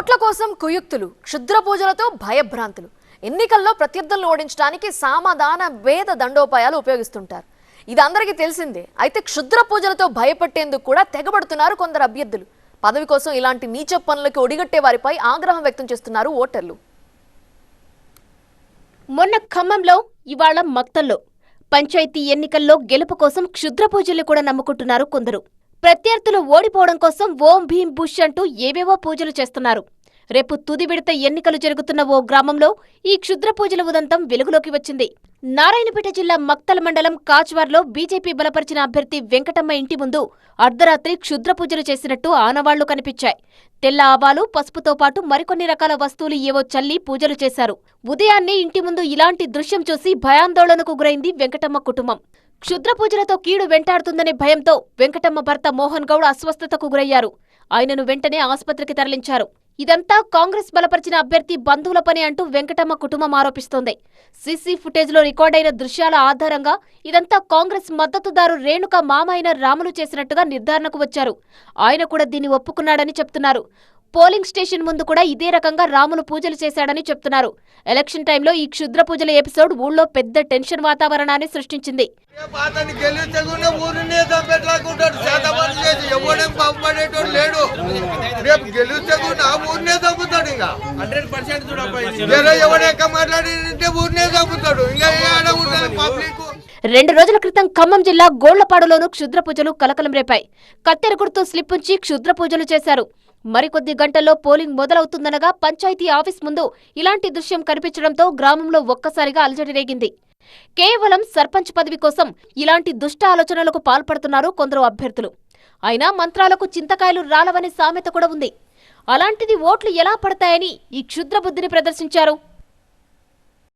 ఓట్ల కోసం కుయుక్తులు క్షుద్ర పూజలతో భయభ్రాంతులు. ఎన్నికల్లో ప్రత్యర్థులను ఓడించడానికి సామాధాన వేద దండోపాయాలు ఉపయోగిస్తుంటారు. ఇది అందరికీ తెలిసిందే. అయితే క్షుద్ర పూజలతో భయపెట్టేందుకు కూడా తెగబడుతున్నారు కొందరు అభ్యర్థులు. పదవి కోసం ఇలాంటి నీచ పనులకి ఒడిగట్టే వారిపై ఆగ్రహం వ్యక్తం చేస్తున్నారు ఓటర్లు. మొన్న ఖమ్మంలో ఇవాళ మక్తల్లో. పంచాయతీ ఎన్నికల్లో గెలుపు కోసం క్షుద్ర పూజలు కూడా నమ్ముకుంటున్నారు కొందరు. ప్రత్యర్థులు ఓడిపోవడం కోసం ఓం భీం బుష్ అంటూ ఏవేవో పూజలు చేస్తున్నారు. రేపు తుది విడత ఎన్నికలు జరుగుతున్న ఓ గ్రామంలో ఈ క్షుద్ర పూజల ఉదంతం వెలుగులోకి వచ్చింది. నారాయణపేట జిల్లా మక్తల మండలం కాచ్వార్లో బీజేపీ బలపరిచిన అభ్యర్థి వెంకటమ్మ ఇంటి ముందు అర్ధరాత్రి క్షుద్ర పూజలు చేసినట్టు ఆనవాళ్ళు కనిపించాయి. తెల్ల ఆవాలు పసుపుతో పాటు మరికొన్ని రకాల వస్తువులు ఏవో చల్లి పూజలు చేశారు. ఉదయాన్నే ఇంటి ముందు ఇలాంటి దృశ్యం చూసి భయాందోళనకు గురైంది వెంకటమ్మ కుటుంబం. క్షుద్రపూజలతో కీడు వెంటాడుతుందనే భయంతో వెంకటమ్మ భర్త మోహన్ గౌడ్ అస్వస్థతకు గురయ్యారు. ఆయనను వెంటనే ఆసుపత్రికి తరలించారు. ఇదంతా కాంగ్రెస్ బలపరిచిన అభ్యర్థి బంధువుల పని అంటూ వెంకటమ్మ కుటుంబం ఆరోపిస్తోంది. సీసీ ఫుటేజ్లో రికార్డైన దృశ్యాల ఆధారంగా ఇదంతా కాంగ్రెస్ మద్దతుదారు రేణుక మామ అయిన రాములు చేసినట్టుగా నిర్ధారణకు వచ్చారు. ఆయన కూడా దీన్ని ఒప్పుకున్నాడని చెప్తున్నారు. పోలింగ్ స్టేషన్ ముందు కూడా ఇదే రకంగా రాములు పూజలు చేశాడని చెప్తున్నారు. ఎలక్షన్ టైంలో ఈ క్షుద్ర పూజల ఎపిసోడ్ ఊళ్ళో పెద్ద టెన్షన్ వాతావరణాన్ని సృష్టించింది. రెండు రోజుల క్రితం ఖమ్మం జిల్లా గోళ్ళపాడులోనూ క్షుద్ర పూజలు కలకలం రేపాయి. కత్తెర గుర్తు స్లిప్ ఉంచి క్షుద్ర పూజలు చేశారు. మరికొద్ది గంటల్లో పోలింగ్ మొదలవుతుందనగా పంచాయతీ ఆఫీస్ ముందు ఇలాంటి దృశ్యం కనిపించడంతో గ్రామంలో ఒక్కసారిగా అలజడి రేగింది. కేవలం సర్పంచ్ పదవి కోసం ఇలాంటి దుష్ట ఆలోచనలకు పాల్పడుతున్నారు కొందరు అభ్యర్థులు. అయినా మంత్రాలకు చింతకాయలు రాలవనే సామెత కూడా ఉంది. అలాంటిది ఓట్లు ఎలా పడతాయని ఈ క్షుద్రబుద్ధిని ప్రదర్శించారు.